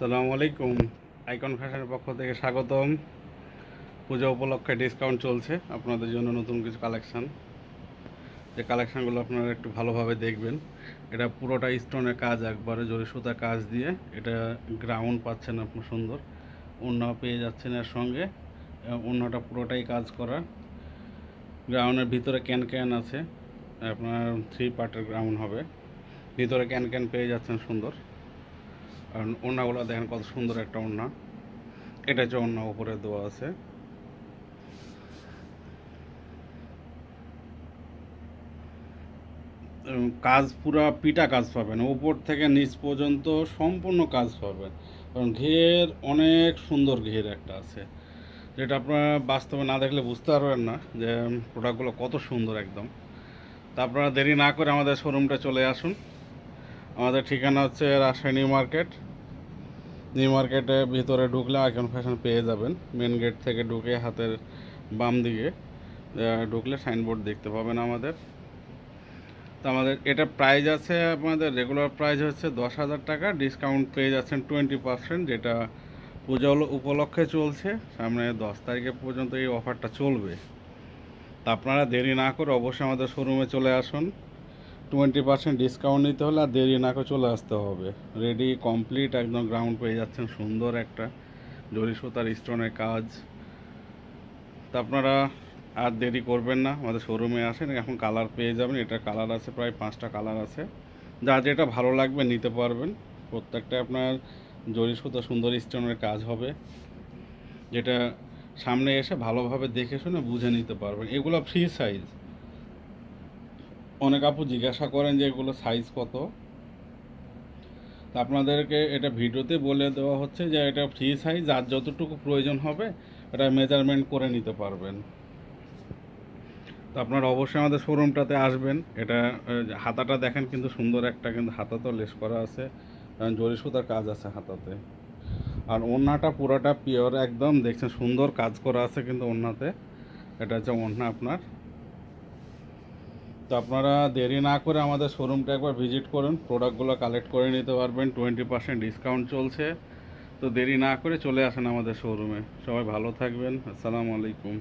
সালামু আলাইকুম। আইকন ফ্যাশনের পক্ষ থেকে স্বাগতম। পূজা উপলক্ষে ডিসকাউন্ট চলছে আপনাদের জন্য নতুন কিছু কালেকশান যে কালেকশানগুলো আপনারা একটু ভালোভাবে দেখবেন। এটা পুরোটা স্টোনের কাজ, একবারে জরি সুতা কাজ দিয়ে এটা গ্রাউন্ড পাচ্ছেন আপনি সুন্দর। অন্য পেয়ে যাচ্ছেন এর সঙ্গে। অন্যটা পুরোটাই কাজ করা। গ্রাউন্ডের ভিতরে ক্যান ক্যান আছে। আপনার থ্রি পার্টের গ্রাউন্ড হবে। ভিতরে ক্যান ক্যান পেয়ে যাচ্ছেন সুন্দর। আর ওড়নাগুলো দেখেন কত সুন্দর একটা ওড়না। এটা হচ্ছে ওড়না উপরে দেওয়া আছে। কাজ পুরা পিটা কাজ পাবেন। উপর থেকে নিচ পর্যন্ত সম্পূর্ণ কাজ পাবেন। কারণ ঘের অনেক সুন্দর ঘের একটা আছে। যেটা আপনারা বাস্তবে না দেখলে বুঝতে পারবেন না যে প্রোডাক্টগুলো কত সুন্দর একদম। তা আপনারা দেরি না করে আমাদের শোরুমটা চলে আসুন। আমাদের ঠিকানা হচ্ছে রাজশাহী মার্কেট। নিউ মার্কেটে ভিতরে ঢুকলে আইকন ফ্যাশন পেয়ে যাবেন। মেন গেট থেকে ঢুকে হাতের বাম দিকে ঢুকলে সাইনবোর্ড দেখতে পাবেন আমাদের। তো আমাদের এটা প্রাইস আছে আপনাদের রেগুলার প্রাইস হচ্ছে দশ হাজার টাকা। ডিসকাউন্ট পেয়ে যাচ্ছেন টোয়েন্টি পার্সেন্ট যেটা পূজা উপলক্ষে চলছে। সামনে দশ তারিখে পর্যন্ত এই অফারটা চলবে। তা আপনারা দেরি না করে অবশ্যই আমাদের শোরুমে চলে আসুন। টোয়েন্টি পার্সেন্ট ডিসকাউন্ট নিতে হলে আর দেরি না করে চলে আসতে হবে। রেডি কমপ্লিট একদম গ্রাউন্ড পেয়ে যাচ্ছেন, সুন্দর একটা জরি সুতার স্টোনের কাজ। তা আপনারা আর দেরি করবেন না, আমাদের শোরুমে আসেন, এখন কালার পেয়ে যাবেন, এটা কালার আছে, প্রায় পাঁচটা কালার আছে। যা যেটা ভালো লাগবে নিতে পারবেন। প্রত্যেকটা আপনার জরি সুতা, সুন্দর স্টোনের কাজ হবে। যেটা সামনে এসে ভালোভাবে দেখে শুনে বুঝে নিতে পারবেন। এগুলো ফ্রি সাইজ অনেক আপু জিজ্ঞাসা করেন যে এগুলো সাইজ কত। আপনাদেরকে এটা ভিডিওতে বলে দেওয়া হচ্ছে যে এটা ফ্রি সাইজ আর যতটুকু প্রয়োজন হবে এটা মেজারমেন্ট করে নিতে পারবেন। তো আপনারা অবশ্যই আমাদের শোরুমটাতে আসবেন। এটা হাতাটা দেখেন কিন্তু সুন্দর একটা কিন্তু হাতাতেও লেস করা আছে, কারণ জরি সুতার কাজ আছে হাতাতে। আর ওড়নাটা পুরোটা পিওর একদম দেখছেন সুন্দর কাজ করা আছে কিন্তু ওড়নাতে। এটা হচ্ছে ওড়না আপনার। তো আপনারা দেরি না করে আমাদের শোরুমটা একবার ভিজিট করুন। প্রোডাক্টগুলো কালেক্ট করে নিতে পারবেন, টোয়েন্টি পার্সেন্ট ডিসকাউন্ট চলছে। তো দেরি না করে চলে আসেন আমাদের শোরুমে। সবাই ভালো থাকবেন। আসসালামু আলাইকুম।